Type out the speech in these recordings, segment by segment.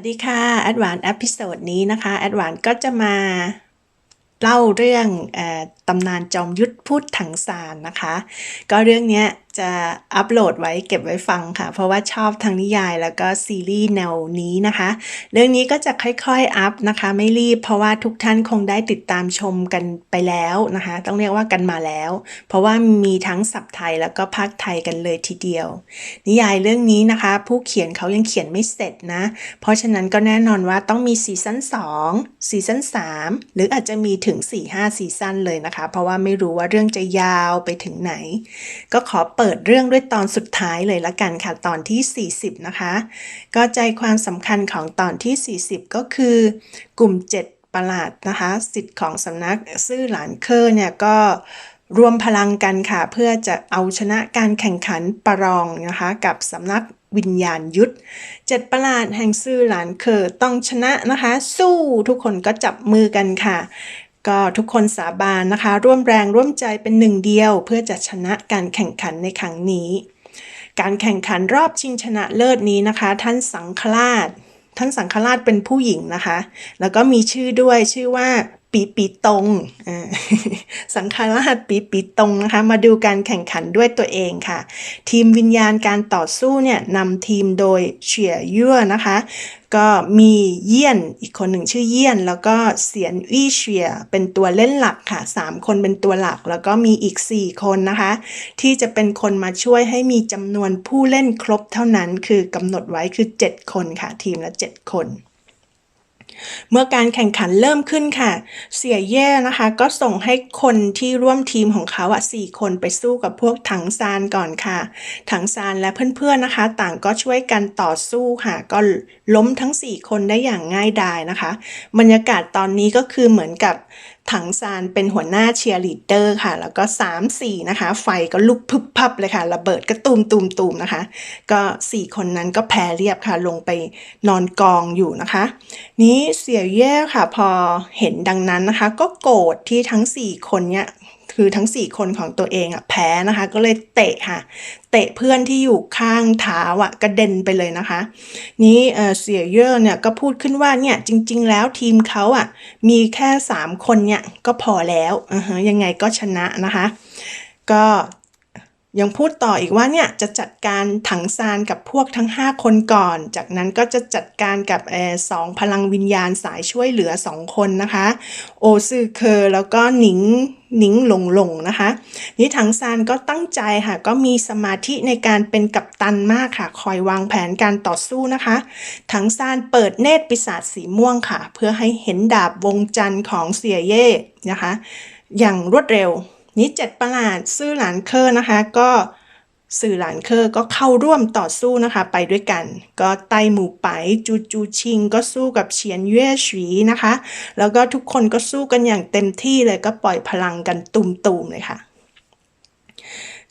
วัสดีค่ะแอดวาน e อพิโซดนี้นะคะแอดวานก็จะมาเล่าเรื่องอตำนานจอมยุทธพูดถังซานนะคะ ก็เรื่องเนี้ย จะอัปโหลดไว้เก็บไว้ฟังค่ะ เพราะว่าชอบทั้งนิยายแล้วก็ซีรีส์แนวนี้นะคะ เรื่องนี้ก็จะค่อยๆอัพนะคะ ไม่รีบเพราะว่าทุกท่านคงได้ติดตามชมกันไปแล้วนะคะ ต้องเรียกว่ากันมาแล้ว เพราะว่ามีทั้งสับไทยแล้วก็ภาคไทยกันเลยทีเดียว นิยายเรื่องนี้นะคะ ผู้เขียนเขายังเขียนไม่เสร็จนะ เพราะฉะนั้นก็แน่นอนว่าต้องมีซีซั่น2ซีซั่น3หรืออาจจะมีถึง 4-5ซีซั่นเลยนะคะ เพราะว่าไม่รู้ว่าเรื่องจะยาวไปถึงไหน ก็ขอเปิดเรื่องด้วยตอนสุดท้ายเลยละกันค่ะ ตอนที่ 40 นะคะ ก็ใจความสำคัญของตอนที่ 40 ก็คือกลุ่ม 7 ประหลาดนะคะสิทธิ์ของสำนักซื่อหลานเคอร์เนี่ยก็รวมพลังกันค่ะ เพื่อจะเอาชนะการแข่งขันประลองนะคะ กับสำนักวิญญาณยุทธเจ็ดประหลาดแห่งซื่อหลานเคอต้องชนะนะคะ สู้ทุกคนก็จับมือกันค่ะ ก็ทุกคนสาบานนะคะ ร่วมแรงร่วมใจเป็นหนึ่งเดียว เพื่อจะชนะการแข่งขันในครั้งนี้ การแข่งขันรอบชิงชนะเลิศนี้นะคะ ท่านสังฆราช ท่านสังฆราชเป็นผู้หญิงนะคะ แล้วก็มีชื่อด้วยชื่อว่า ปีปีตงอ่าสังฆราชปีปีตงนะคะ มาดูการแข่งขันด้วยตัวเองค่ะ ทีมวิญญาณการต่อสู้เนี่ยนำทีมโดยเฉียยั่วนะคะ ก็มีเยี่ยนอีกคนหนึ่งชื่อเยี่ยน แล้วก็เสียนอี้เฉียเป็นตัวเล่นหลักค่ะ 3 คนเป็นตัวหลัก แล้วก็มีอีก 4 คนนะคะ ที่จะเป็นคนมาช่วยให้มีจำนวนผู้เล่นครบเท่านั้นคือกำหนดไว้คือ 7 คนค่ะ ทีมละ 7 คน เมื่อการแข่งขันเริ่มขึ้นค่ะ เสียแย่นะคะ ก็ส่งให้คนที่ร่วมทีมของเขาอะสี่คนไปสู้กับพวกถังซานก่อนค่ะ ถังซานและเพื่อนๆนะคะ ต่างก็ช่วยกันต่อสู้ค่ะ ก็ล้มทั้ง 4 คนได้อย่างง่ายดายนะคะ บรรยากาศตอนนี้ก็คือเหมือนกับ ถังซานเป็นหัวหน้าเชียร์ลีดเดอร์ค่ะ แล้วก็ 3 4 นะคะ ไฟก็ลุกพึบพับเลยค่ะ ระเบิดก็ตูมตูมตูมนะคะ ก็ 4 คนนั้นก็แพ้เรียบค่ะ ลงไปนอนกองอยู่นะคะ นี้เสียเย่ค่ะ พอเห็นดังนั้นนะคะ ก็โกรธที่ทั้ง 4 คนเนี้ย คือทั้ง 4 คนของตัวเองอะแพ้นะคะ ก็เลยเตะค่ะ เตะเพื่อนที่อยู่ข้างเท้าอะกระเด็นไปเลยนะคะ นี้เอ่เสียเย่อเนี่ยก็พูดขึ้นว่าเนี่ยจริง ๆ แล้วทีมเขาอะมีแค่ 3 คนเนี่ยก็พอแล้วยังไงก็ชนะนะคะ ก็ยังพูดต่ออีกว่าเนี่ยจะจัดการถังซานกับพวกทั้ง 5 คนก่อน จากนั้นก็จะจัดการกับสองพลังวิญญาณสายช่วยเหลือ 2 คนนะคะ โอซือเคอแล้วก็หนิง หนิงหลงหลงนะคะ นี่ถังซานก็ตั้งใจค่ะ ก็มีสมาธิในการเป็นกัปตันมากค่ะ คอยวางแผนการต่อสู้นะคะ ถังซานเปิดเนตรปีศาจสีม่วงค่ะ เพื่อให้เห็นดาบวงจันทร์ของเสียเย่นะคะ อย่างรวดเร็ว นี้เจ็ดประหลาดซื่อหลานเคอร์นะคะ ก็ สื่อหลานเคอร์ก็เข้าร่วมต่อสู้นะคะไปด้วยกัน ก็ไตหมู่ไปจูจูชิงก็สู้กับเฉียนเย่ฉวีนะคะ แล้วก็ทุกคนก็สู้กันอย่างเต็มที่เลยก็ปล่อยพลังกันตุ่มๆเลยค่ะ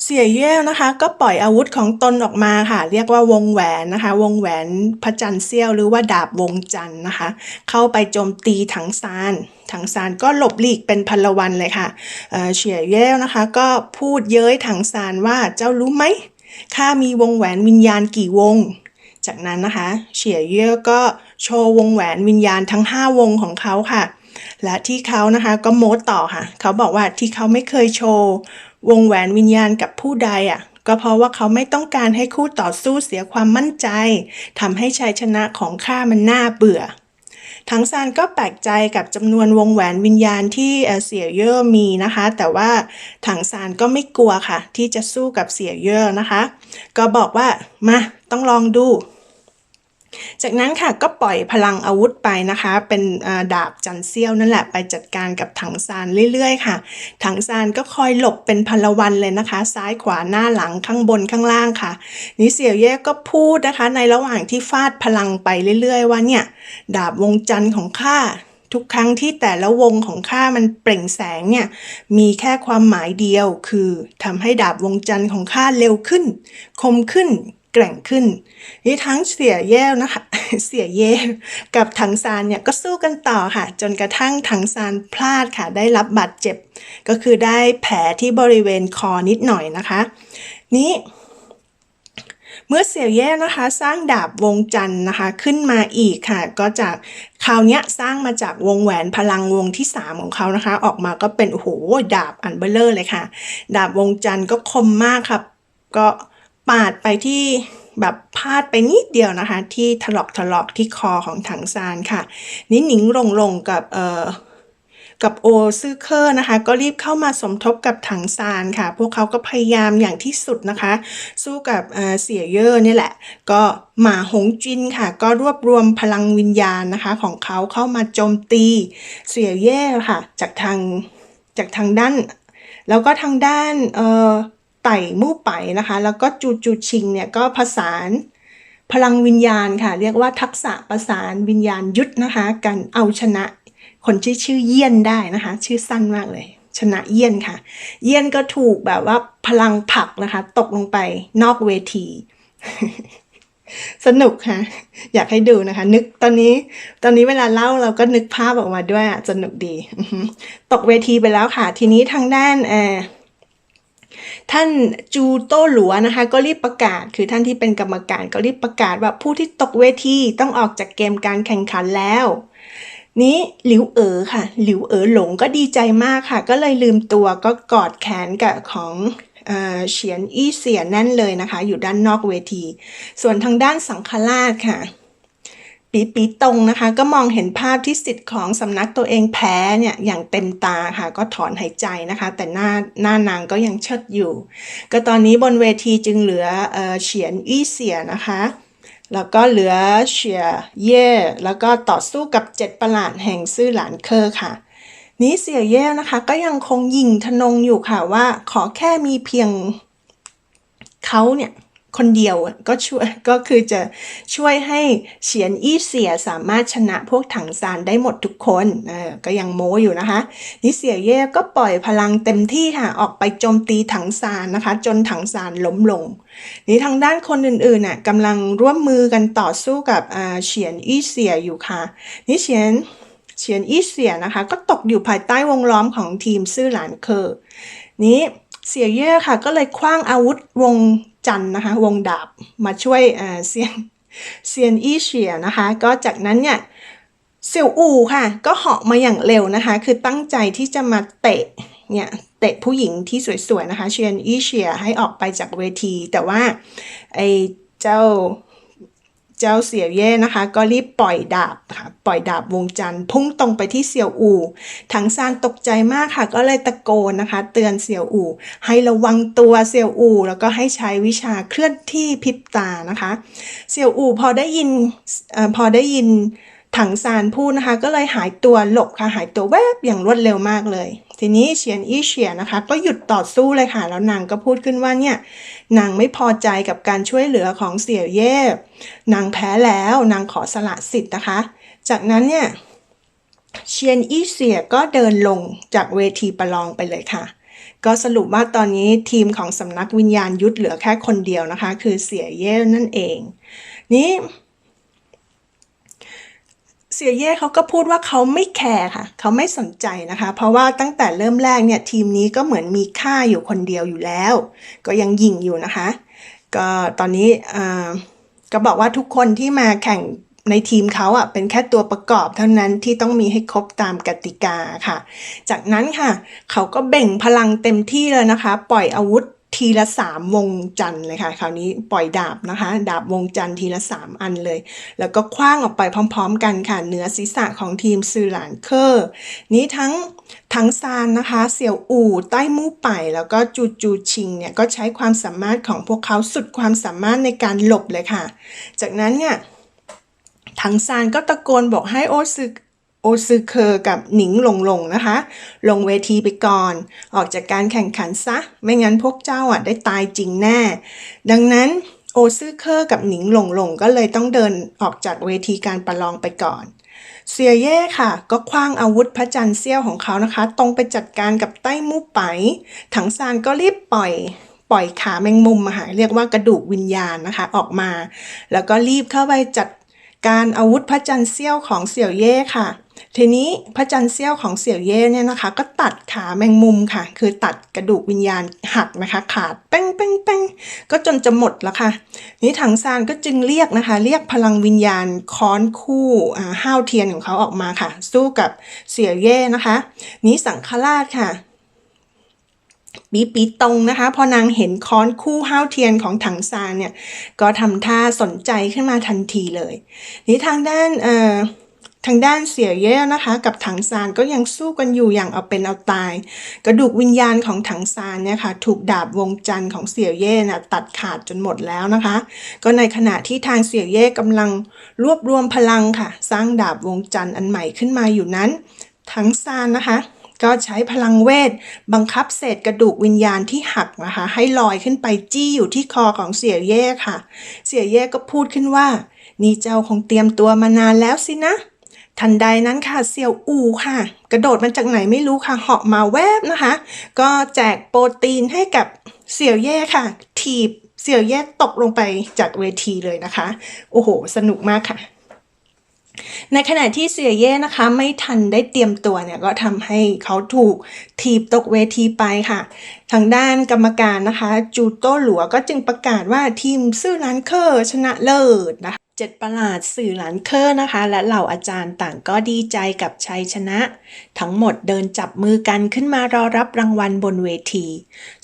เสี่ยเย่นะคะก็ปล่อยอาวุธของตนออกมาค่ะ เรียกว่าวงแหวนนะคะ วงแหวนพระจันทร์เสี้ยวหรือว่าดาบวงจันทร์นะคะ เข้าไปโจมตีถังซานถังซานก็หลบหลีกเป็นพลวันเลยค่ะเอ่อเฉียเย่นะคะ ก็พูดเย้ยถังซานว่าเจ้ารู้ไหมข้ามีวงแหวนวิญญาณกี่วง จากนั้นนะคะเฉียเย่ก็โชว์วงแหวนวิญญาณทั้ง 5 วงของเขาค่ะและที่เขานะคะก็โม้ต่อค่ะ เขาบอกว่าที่เขาไม่เคยโชว์ วงแหวนวิญญาณกับผู้ใดอะก็เพราะว่าเขาไม่ต้องการให้คู่ต่อสู้เสียความมั่นใจทำให้ชัยชนะของข้ามันน่าเบื่อถังซานก็แปลกใจกับจำนวนวงแหวนวิญญาณที่เสียเย่อมีนะคะ แต่ว่าถังซานก็ไม่กลัวค่ะ ที่จะสู้กับเสียเย่อนะคะ ก็บอกว่ามาต้องลองดู จากนั้นค่ะก็ปล่อยพลังอาวุธไปนะคะ เป็นดาบจันเซียวนั่นแหละไปจัดการกับถังซานเรื่อยๆค่ะ ถังซานก็คอยหลบเป็นพลวันเลยนะคะ ซ้ายขวาหน้าหลังข้างบนข้างล่างค่ะนี่เสี่ยวเย่ก็พูดนะคะ ในระหว่างที่ฟาดพลังไปเรื่อยๆว่าเนี่ยดาบวงจันทร์ของข้าทุกครั้งที่แต่ละวงของข้ามันเปล่งแสงเนี่ยมีแค่ความหมายเดียวคือทำให้ดาบวงจันทร์ของข้าเร็วขึ้น คมขึ้น แกร่งขึ้น นี่ทั้งเสียแย่นะคะ เสียเย่กับถังซานเนี่ยก็สู้กันต่อค่ะ จนกระทั่งถังซานพลาดค่ะ ได้รับบาดเจ็บ ก็คือได้แผลที่บริเวณคอนิดหน่อยนะคะ นี้เมื่อเสี่ยวเย่นะคะสร้างดาบวงจันทร์นะคะขึ้นมาอีกค่ะ ก็จากคราวนี้สร้างมาจากวงแหวนพลังวงที่ 3 ของเขานะคะ ออกมาก็เป็นโอ้โหดาบอันเบลเลอร์เลยค่ะ ดาบวงจันทร์ก็คมมากครับ ก็ ปาดไปที่แบบพลาดไปนิดเดียวนะคะ ที่ถลอกถลอกที่คอของถังซานค่ะนี่หนิงลงลงกับเอ่อกับโอซื่อเคอร์นะคะ ก็รีบเข้ามาสมทบกับถังซานค่ะ พวกเขาก็พยายามอย่างที่สุดนะคะ สู้กับเเสียเย่อนี่แหละ ก็หมาหงจินค่ะ ก็รวบรวมพลังวิญญาณนะคะ ของเขาเข้ามาโจมตีเสียเย่ค่ะ จากทางจากทางด้าน แล้วก็ทางด้านเอ่อ ไต่มู่ไปนะคะ แล้วก็จูจูชิงเนี่ยก็ผสานพลังวิญญาณค่ะ เรียกว่าทักษะประสานวิญญาณยุทธนะคะ กันเอาชนะคนที่อชื่อเยี่ยนได้นะคะ ชื่อสั้นมากเลย ชนะเยี่ยนค่ะ เยี่ยนก็ถูกแบบว่าพลังผลักนะคะ ตกลงไปนอกเวที สนุกค่ะ อยากให้ดูนะคะ นึกตอนนี้ ตอนนี้เวลาเล่าเราก็นึกภาพออกมาด้วยอะสนุกดี ตกเวทีไปแล้วค่ะ ทีนี้ทางด้านเออ ท่านจูโต้หลัวนะคะก็รีบประกาศ คือท่านที่เป็นกรรมการก็รีบประกาศว่าผู้ที่ตกเวทีต้องออกจากเกมการแข่งขันแล้ว นี้หลิวเอ๋อค่ะ หลิวเอ๋อหลงก็ดีใจมากค่ะ ก็เลยลืมตัวก็กอดแขนกับของเอ่อเฉียนอี้เสียแน่นเลยนะคะ อยู่ด้านนอกเวที ส่วนทางด้านสังฆราชค่ะ ปีปีตรงนะคะ ก็มองเห็นภาพที่สิทธิ์ของสำนักตัวเองแพ้เนี่ยอย่างเต็มตาค่ะ ก็ถอนหายใจนะคะ แต่หน้าหน้านางก็ยังเชิดอยู่ ก็ตอนนี้บนเวทีจึงเหลือเออเฉียนอี้เสียนะคะแล้วก็เหลือเฉียเย่แล้วก็ต่อสู้กับเจ็ดประหลาดแห่งซื่อหลานเคอร์ค่ะ นี้เสี่ยเย่นะคะ ก็ยังคงยิงทะนงอยู่ค่ะว่าขอแค่มีเพียงเขาเนี่ย คนเดียวก็ช่วยก็คือจะช่วยให้เฉียนอี้เสียสามารถชนะพวกถังซานได้หมดทุกคนเออก็ยังโม้อยู่นะคะนี่เสียเย่ก็ปล่อยพลังเต็มที่ค่ะออกไปโจมตีถังซานนะคะ จนถังซานล้มลง นี่ทางด้านคนอื่นๆน่ะกำลังร่วมมือกันต่อสู้กับเฉียนอี้เสียอยู่ค่ะนี่เฉียนเฉียนอี้เสียนะคะ ก็ตกอยู่ภายใต้วงล้อมของทีมซื่อหลานเคอร์นี้เสียเย่ค่ะก็เลยคว้างอาวุธวง จันนะคะ วงดาบมาช่วยเอ่อเซียนเซียนอี้เฉียนะคะ ก็จากนั้นเนี่ยเซียวอู่ค่ะ ก็เหาะมาอย่างเร็วนะคะ คือตั้งใจที่จะมาเตะเนี่ยเตะผู้หญิงที่สวยๆนะคะ เชียนอี้เฉียให้ออกไปจากเวที แต่ว่าไอ้เจ้า เจ้าเสี่ยวเย่นะคะ ก็รีบปล่อยดาบค่ะปล่อยดาบวงจันทร์พุ่งตรงไปที่เสี่ยวอู่ถังซานตกใจมากค่ะ ก็เลยตะโกนนะคะ เตือนเสี่ยวอู่ให้ระวังตัวเสี่ยวอู่แล้วก็ให้ใช้วิชาเคลื่อนที่พริบตานะคะ เสี่ยวอู่พอได้ยินอพอได้ยินถังซานพูดนะคะ ก็เลยหายตัวหลบค่ะหายตัวแวบอย่างรวดเร็วมากเลย ทีนี้เฉียนอี้เฉียนะคะ ก็หยุดต่อสู้เลยค่ะ แล้วนางก็พูดขึ้นว่าเนี่ยนางไม่พอใจกับการช่วยเหลือของเสี่ยวเย่นางแพ้แล้วนางขอสละสิทธิ์นะคะ จากนั้นเนี่ยเชียนอี้เสียก็เดินลงจากเวทีประลองไปเลยค่ะ ก็สรุปว่าตอนนี้ทีมของสำนักวิญญาณยุทธเหลือแค่คนเดียวนะคะ คือเสียเย่นั่นเอง นี้ เสียเย่เขาก็พูดว่าเขาไม่แคร์ค่ะ เขาไม่สนใจนะคะ เพราะว่าตั้งแต่เริ่มแรกเนี่ยทีมนี้ก็เหมือนมีค่าอยู่คนเดียวอยู่แล้ว ก็ยังยิงอยู่นะคะ ก็ตอนนี้ก็บอกว่าทุกคนที่มาแข่งในทีมเขาอะเป็นแค่ตัวประกอบเท่านั้นที่ต้องมีให้ครบตามกติกาค่ะ จากนั้นค่ะ เขาก็เบ่งพลังเต็มที่เลยนะคะ ปล่อยอาวุธ ทีละสามวงจันทร์เลยค่ะ คราวนี้ปล่อยดาบนะคะ ดาบวงจันทร์ทีละสามอันเลย แล้วก็คว้างออกไปพร้อม ๆ กันค่ะเหนือศีรษะของทีมซือหลานเคอร์นี้ทั้งทั้งซานนะคะ เสี่ยวอู่ใต้มู่ไปแล้วก็จูจูชิงเนี่ยก็ใช้ความสามารถของพวกเขาสุดความสามารถในการหลบเลยค่ะ จากนั้นเนี่ยถังซานก็ตะโกนบอกให้โอซึ โอซึเคอร์กับหนิงหลงหลงนะคะ ลงเวทีไปก่อน ออกจากการแข่งขันซะ ไม่งั้นพวกเจ้าอะได้ตายจริงแน่ ดังนั้นโอซึเคอร์กับหนิงหลงหลงก็เลยต้องเดินออกจากเวทีการประลองไปก่อนเสียเย่ค่ะ ก็คว้างอาวุธพระจันทร์เสี้ยวของเขานะคะ ตรงไปจัดการกับใต้มู่ไปถังซานก็รีบปล่อยปล่อยขาแมงมุมมาหาเรียกว่ากระดูกวิญญาณนะคะออกมา แล้วก็รีบเข้าไปจัดการอาวุธพระจันทร์เสี้ยวของเสี่ยวเย่ค่ะ ทีนี้พระจันทร์เสี้ยวของเสี่ยวเย่เนี่ยนะคะ ก็ตัดขาแมงมุมค่ะ คือตัดกระดูกวิญญาณหักนะคะ ขาดแป้งแป้งแป้งก็จนจะหมดแล้วค่ะ นี้ถังซานก็จึงเรียกนะคะ เรียกพลังวิญญาณค้อนคู่ห้าวเทียนของเขาออกมาค่ะ สู้กับเสี่ยวเย่นะคะ นี้สังฆราชค่ะปีปีตรงนะคะ พอนางเห็นค้อนคู่ห้าวเทียนของถังซานเนี่ย ก็ทำท่าสนใจขึ้นมาทันทีเลย นี้ทางด้านเอ่อ ทางด้านเสี่ยเย่นะคะกับถังซานก็ยังสู้กันอยู่อย่างเอาเป็นเอาตาย กระดูกวิญญาณของถังซานเนี่ยค่ะถูกดาบวงจันทร์ของเสี่ยเย่น่ะตัดขาดจนหมดแล้วนะคะ ก็ในขณะที่ทางเสี่ยเย่กำลังรวบรวมพลังค่ะ สร้างดาบวงจันทร์อันใหม่ขึ้นมาอยู่นั้น ถังซานนะคะ ก็ใช้พลังเวท บังคับเศษกระดูกวิญญาณที่หักนะคะ ให้ลอยขึ้นไปจี้อยู่ที่คอของเสี่ยเย่ค่ะ เสี่ยเย่ก็พูดขึ้นว่า นี่เจ้าคงเตรียมตัวมานานแล้วสินะ ทันใดนั้นค่ะเสี่ยวอูค่ะ กระโดดมาจากไหนไม่รู้ค่ะ เหาะมาแวบนะคะ ก็แจกโปรตีนให้กับเสี่ยวเย่ค่ะ ถีบเสี่ยวเย่ตกลงไปจากเวทีเลยนะคะ โอ้โห สนุกมากค่ะ ในขณะที่เสี่ยเย่นะคะ ไม่ทันได้เตรียมตัวเนี่ยก็ทำให้เขาถูกถีบตกเวทีไปค่ะ ทางด้านกรรมการนะคะ จูโต้หลัวก็จึงประกาศว่าทีมซื่อหลานเคอร์ชนะเลิศนะคะ เจ็ดประหลาดสื่อหลานเคอร์นะคะ และเหล่าอาจารย์ต่างก็ดีใจกับชัยชนะ ทั้งหมดเดินจับมือกันขึ้นมารอรับรางวัลบนเวที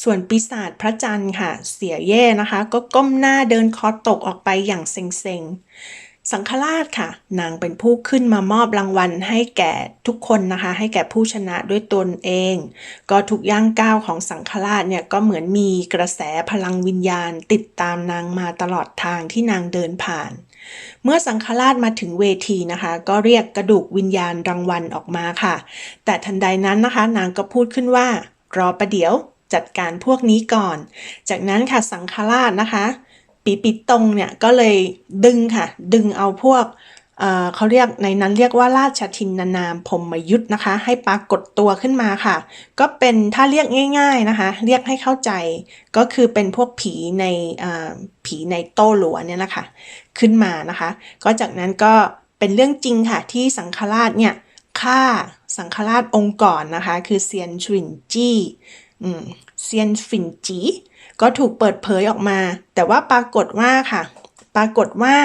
ส่วนปีศาจพระจันทร์ค่ะ เสียเย่นะคะ ก็ก้มหน้าเดินคอตกออกไปอย่างเซ็งๆ สังฆราชค่ะ นางเป็นผู้ขึ้นมามอบรางวัลให้แก่ทุกคนนะคะ ให้แก่ผู้ชนะด้วยตนเอง ก็ทุกย่างก้าวของสังฆราชเนี่ยก็เหมือนมีกระแสพลังวิญญาณ ติดตามนางมาตลอดทางที่นางเดินผ่าน เมื่อสังฆราชมาถึงเวทีนะคะ ก็เรียกกระดูกวิญญาณรางวัลออกมาค่ะ แต่ทันใดนั้นนะคะ นางก็พูดขึ้นว่า รอประเดี๋ยวจัดการพวกนี้ก่อน จากนั้นค่ะสังฆราชนะคะ ปีปิตงเนี่ยก็เลยดึงค่ะ ดึงเอาพวก เขาเรียกในนั้นเรียกว่าราชทินนานามพมยุทธ์นะคะ ให้ปรากฏตัวขึ้นมาค่ะ ก็เป็นถ้าเรียกง่าย ๆนะคะ เรียกให้เข้าใจก็คือเป็นพวกผีในผีในโต้หลัวเนี่ยนะคะ ขึ้นมานะคะ ก็จากนั้นก็เป็นเรื่องจริงค่ะที่สังฆราชเนี่ยฆ่าสังฆราชองค์ก่อนนะคะ คือเซียนชวินจี้เซียนฟินจีก็ถูกเปิดเผยออกมา แต่ว่าปรากฏว่าค่ะ ปรากฏว่า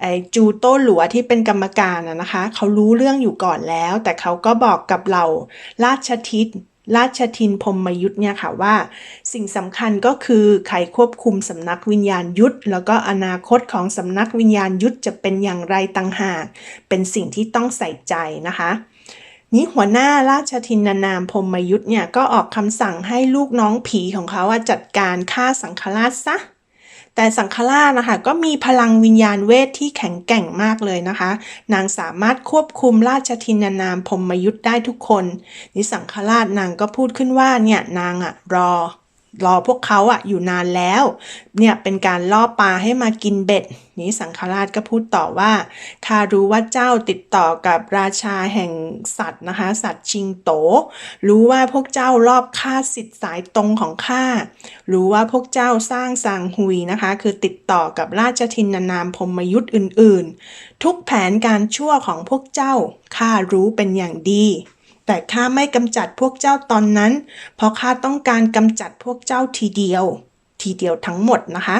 ไอ้จูโต้หลัวที่เป็นกรรมการนะคะ เขารู้เรื่องอยู่ก่อนแล้ว แต่เขาก็บอกกับเราราชทิศราชทินพรหมยุทธเนี่ยค่ะว่า สิ่งสำคัญก็คือใครควบคุมสำนักวิญญาณยุทธแล้วก็อนาคตของสำนักวิญญาณยุทธจะเป็นอย่างไรต่างหาก เป็นสิ่งที่ต้องใส่ใจนะคะนี้หัวหน้าราชทินนามพรหมยุทธเนี่ยก็ออกคำสั่งให้ลูกน้องผีของเขาจัดการฆ่าสังฆราชซะ แต่สังฆราชนะคะก็มีพลังวิญญาณเวทที่แข็งแกร่งมากเลยนะคะ นางสามารถควบคุมราชทินนามพมยุทธ์ได้ทุกคนนี่สังฆราชนางก็พูดขึ้นว่าเนี่ยนางอะรอ รอพวกเขาอะอยู่นานแล้ว เนี่ยเป็นการล่อปลาให้มากินเบ็ด นี้สังฆราชก็พูดต่อว่าข้ารู้ว่าเจ้าติดต่อกับราชาแห่งสัตว์นะคะ สัตว์ชิงโต รู้ว่าพวกเจ้ารอบฆ่าสิทธิ์สายตรงของข้า รู้ว่าพวกเจ้าสร้างสางหุยนะคะ คือติดต่อกับราชทินนานามพมยุทธ์อื่น ๆ ทุกแผนการชั่วของพวกเจ้าข้ารู้เป็นอย่างดี แต่ข้าไม่กำจัดพวกเจ้าตอนนั้น เพราะข้าต้องการกำจัดพวกเจ้าทีเดียว ทีเดียวทั้งหมดนะคะ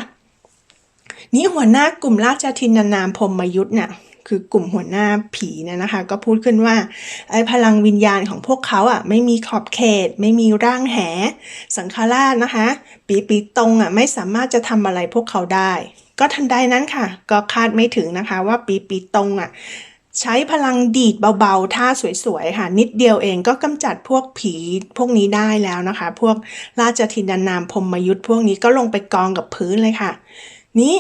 นี่หัวหน้ากลุ่มราชทินนามพรมยุทธ์เนี่ยคือกลุ่มหัวหน้าผีเนี่ยนะคะ ก็พูดขึ้นว่าไอ้พลังวิญญาณของพวกเขาอะไม่มีขอบเขต ไม่มีร่างแห สังฆราชนะคะ ปีปีตรงอะไม่สามารถจะทำอะไรพวกเขาได้ ก็ทันใดนั้นค่ะ ก็คาดไม่ถึงนะคะว่าปีปีตรงอะ ใช้พลังดีดเบาๆ ท่าสวยๆ ค่ะ นิดเดียวเองก็กำจัดพวกผีพวกนี้ได้แล้วนะคะ พวกราชทินนามพมยุทธ์พวกนี้ก็ลงไปกองกับพื้นเลยค่ะ นี้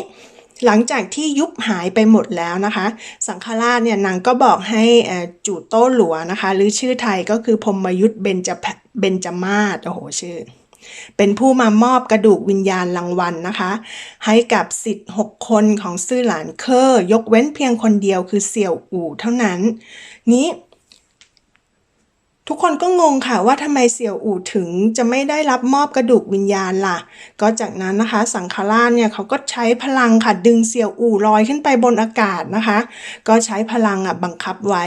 หลังจากที่ยุบหายไปหมดแล้วนะคะ สังฆราชเนี่ยนางก็บอกให้เอ่อจูโต้หลัวนะคะ หรือชื่อไทยก็คือพมยุทธ์เบญจเบญจมาศโอ้โหชื่อ เป็นผู้มามอบกระดูกวิญญาณรางวัลนะคะ ให้กับสิทธิ์หกคนของซื่อหลานเคอร์ยกเว้นเพียงคนเดียวคือเสี่ยวอู่เท่านั้น นี้ ทุกคนก็งงค่ะว่าทำไมเสี่ยวอู่ถึงจะไม่ได้รับมอบกระดูกวิญญาณล่ะ ก็จากนั้นนะคะสังฆราชเนี่ยเขาก็ใช้พลังค่ะดึงเสี่ยวอู่ลอยขึ้นไปบนอากาศนะคะ ก็ใช้พลังอะบังคับไว้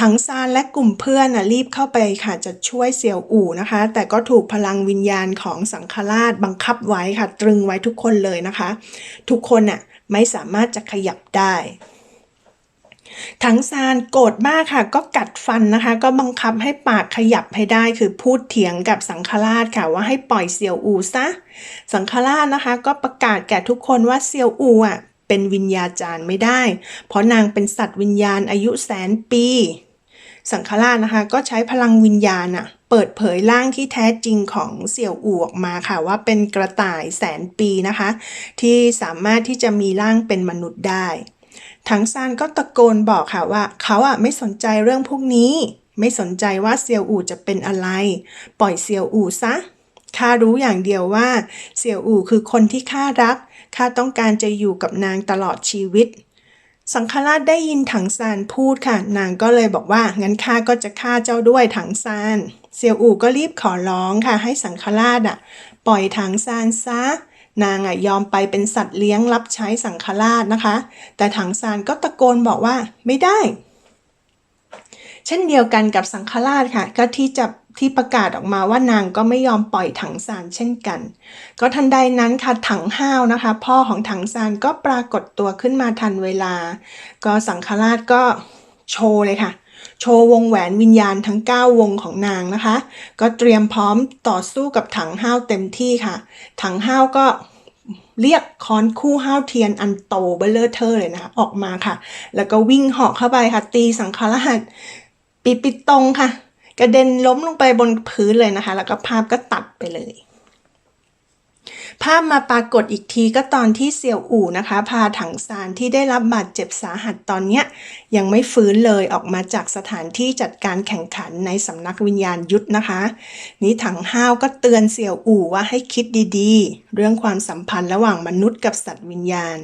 ถังซานและกลุ่มเพื่อนอะรีบเข้าไปค่ะจะช่วยเสี่ยวอู่นะคะ แต่ก็ถูกพลังวิญญาณของสังฆราชบังคับไว้ค่ะ ตรึงไว้ทุกคนเลยนะคะ ทุกคนน่ะไม่สามารถจะขยับได้ ถังซานโกรธมากค่ะ ก็กัดฟันนะคะ ก็บังคับให้ปากขยับให้ได้คือพูดเถียงกับสังฆราชค่ะว่าให้ปล่อยเซียวอูซะ สังฆราชนะคะ ก็ประกาศแก่ทุกคนว่าเซียวอูอะเป็นวิญญาจารย์ไม่ได้ เพราะนางเป็นสัตว์วิญญาณอายุแสนปี สังฆราชนะคะ ก็ใช้พลังวิญญาณอะเปิดเผยร่างที่แท้จริงของเสี่ยวอู่ออกมาค่ะ ว่าเป็นกระต่ายแสนปีนะคะ ที่สามารถที่จะมีร่างเป็นมนุษย์ได้ ถังซานก็ตะโกนบอกค่ะว่า เขาอะไม่สนใจเรื่องพวกนี้ ไม่สนใจว่าเซียวอู่จะเป็นอะไร ปล่อยเซียวอู่ซะข้ารู้อย่างเดียวว่าเซียวอู่คือคนที่ข้ารัก ข้าต้องการจะอยู่กับนางตลอดชีวิต สังฆราชได้ยินถังซานพูดค่ะ นางก็เลยบอกว่า งั้นข้าก็จะฆ่าเจ้าด้วยถังซานเซียวอู่ก็รีบขอร้องค่ะ ให้สังฆราชอะ ปล่อยถังซานซะ นางอะยอมไปเป็นสัตว์เลี้ยงรับใช้สังฆราชนะคะ แต่ถังซานก็ตะโกนบอกว่าไม่ได้ เช่นเดียวกันกับสังฆราชค่ะ ก็ที่จะที่ประกาศออกมาว่านางก็ไม่ยอมปล่อยถังซานเช่นกัน ก็ทันใดนั้นค่ะถังห้าวนะคะ พ่อของถังซานก็ปรากฏตัวขึ้นมาทันเวลา ก็สังฆราชก็โชว์เลยค่ะ โชว์วงแหวนวิญญาณทั้ง 9 วงของนางนะคะ ก็เตรียมพร้อมต่อสู้กับถังห้าวเต็มที่ค่ะ ถังห้าวก็เรียกค้อนคู่ห้าวเทียนอันโตเบลเลอร์เทอร์เลยนะคะออกมาค่ะ แล้วก็วิ่งเหาะเข้าไปค่ะ ตีสังฆราชปิดปิดตรงค่ะ กระเด็นล้มลงไปบนพื้นเลยนะคะ แล้วก็ภาพก็ตัดไปเลย ภาพมาปรากฏอีกทีก็ตอนที่เสี่ยวอู่นะคะ พาถังซานที่ได้รับบาดเจ็บสาหัสตอนเนี้ยยังไม่ฟื้นเลยออกมาจากสถานที่จัดการแข่งขันในสำนักวิญญาณยุทธนะคะ นี้ถังห้าวก็เตือนเสี่ยวอู่ว่าให้คิดดีๆ เรื่องความสัมพันธ์ระหว่างมนุษย์กับสัตว์วิญญาณ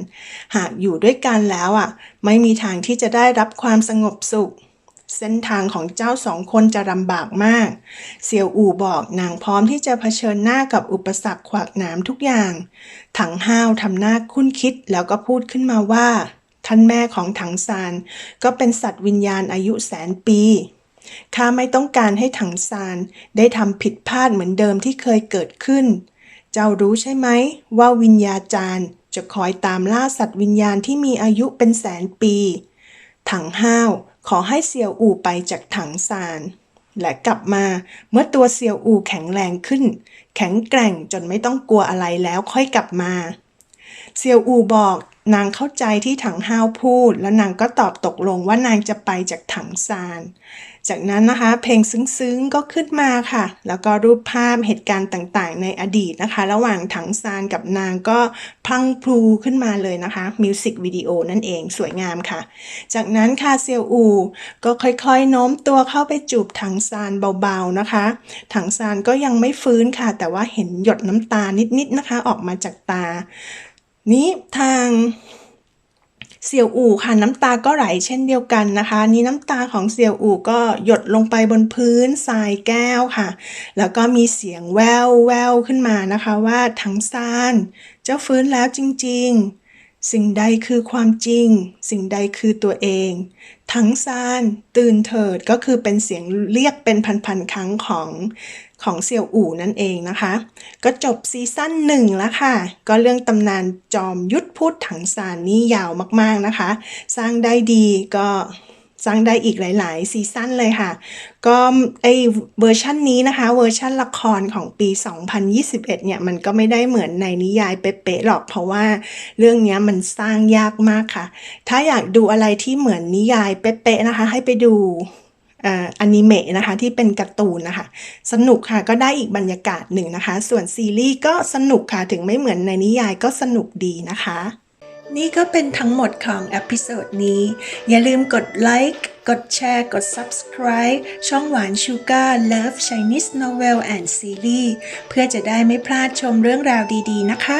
หากอยู่ด้วยกันแล้วอะไม่มีทางที่จะได้รับความสงบสุข เส้นทางของเจ้าสองคนจะลำบากมากเซียวอู่บอกนางพร้อมที่จะเผชิญหน้ากับอุปสรรคขวากหนามทุกอย่าง ถังห้าวทำหน้าคุ้นคิดแล้วก็พูดขึ้นมาว่า ท่านแม่ของถังซานก็เป็นสัตว์วิญญาณอายุแสนปีข้าไม่ต้องการให้ถังซานได้ทำผิดพลาดเหมือนเดิมที่เคยเกิดขึ้น เจ้ารู้ใช่ไหมว่าวิญญาจารย์จะคอยตามล่าสัตว์วิญญาณที่มีอายุเป็นแสนปี ถังห้าว ขอให้เซียวอู่ไปจากถังซาน และกลับมาเมื่อตัวเซียวอู่แข็งแรงขึ้น แข็งแกร่งจนไม่ต้องกลัวอะไรแล้วค่อยกลับมา เซียวอูบอกนางเข้าใจที่ถังห้าวพูด แล้วนางก็ตอบตกลงว่านางจะไปจากถังซาน จากนั้นนะคะ เพลงซึ้งๆก็ขึ้นมาค่ะ แล้วก็รูปภาพเหตุการณ์ต่างๆ ในอดีตนะคะ ระหว่างถังซานกับนางก็พังพลูขึ้นมาเลยนะคะมิวสิกวิดีโอนั่นเองสวยงามค่ะ จากนั้นค่ะเซียวอู ก็ค่อยๆโน้มตัวเข้าไปจูบถังซานเบาๆนะคะ ถังซานก็ยังไม่ฟื้นค่ะ แต่ว่าเห็นหยดน้ำตานิดๆนะคะ ออกมาจากตา นี้ทางเสี่ยวอู่ค่ะน้ำตาก็ไหลเช่นเดียวกันนะคะ นี่น้ำตาของเสี่ยวอู่ก็หยดลงไปบนพื้นทรายแก้วค่ะ แล้วก็มีเสียงแววแววขึ้นมานะคะว่าถังซานเจ้าฟื้นแล้วจริง ๆ สิ่งใดคือความจริง สิ่งใดคือตัวเองถังซานตื่นเถิดก็คือเป็นเสียงเรียกเป็นพันๆครั้งของ ของเซียวอู่นั่นเองนะคะ ก็จบซีซั่นหนึ่งแล้วค่ะ ก็เรื่องตำนานจอมยุทธพูดถังซานนี่ยาวมากๆนะคะ สร้างได้ดีก็สร้างได้อีกหลาย ๆ ซีซั่นเลยค่ะ ก็ไอเวอร์ชันนี้นะคะ เวอร์ชันละครของปี 2021 เนี่ย มันก็ไม่ได้เหมือนในนิยายเป๊ะๆหรอก เพราะว่าเรื่องเนี้ยมันสร้างยากมากค่ะ ถ้าอยากดูอะไรที่เหมือนนิยายเป๊ะๆนะคะ ให้ไปดู อนิเมะนะคะที่เป็นการ์ตูนนะคะสนุกค่ะก็ได้อีกบรรยากาศหนึ่งนะคะ ส่วนซีรีส์ก็สนุกค่ะถึงไม่เหมือนในนิยายก็สนุกดีนะคะ นี่ก็เป็นทั้งหมดของเอพิโซดนี้ อย่าลืมกดไลค์กดแชร์ กด Subscribe ช่องหวานชูการ์ Love Chinese Novel and Series เพื่อจะได้ไม่พลาดชมเรื่องราวดีๆนะคะ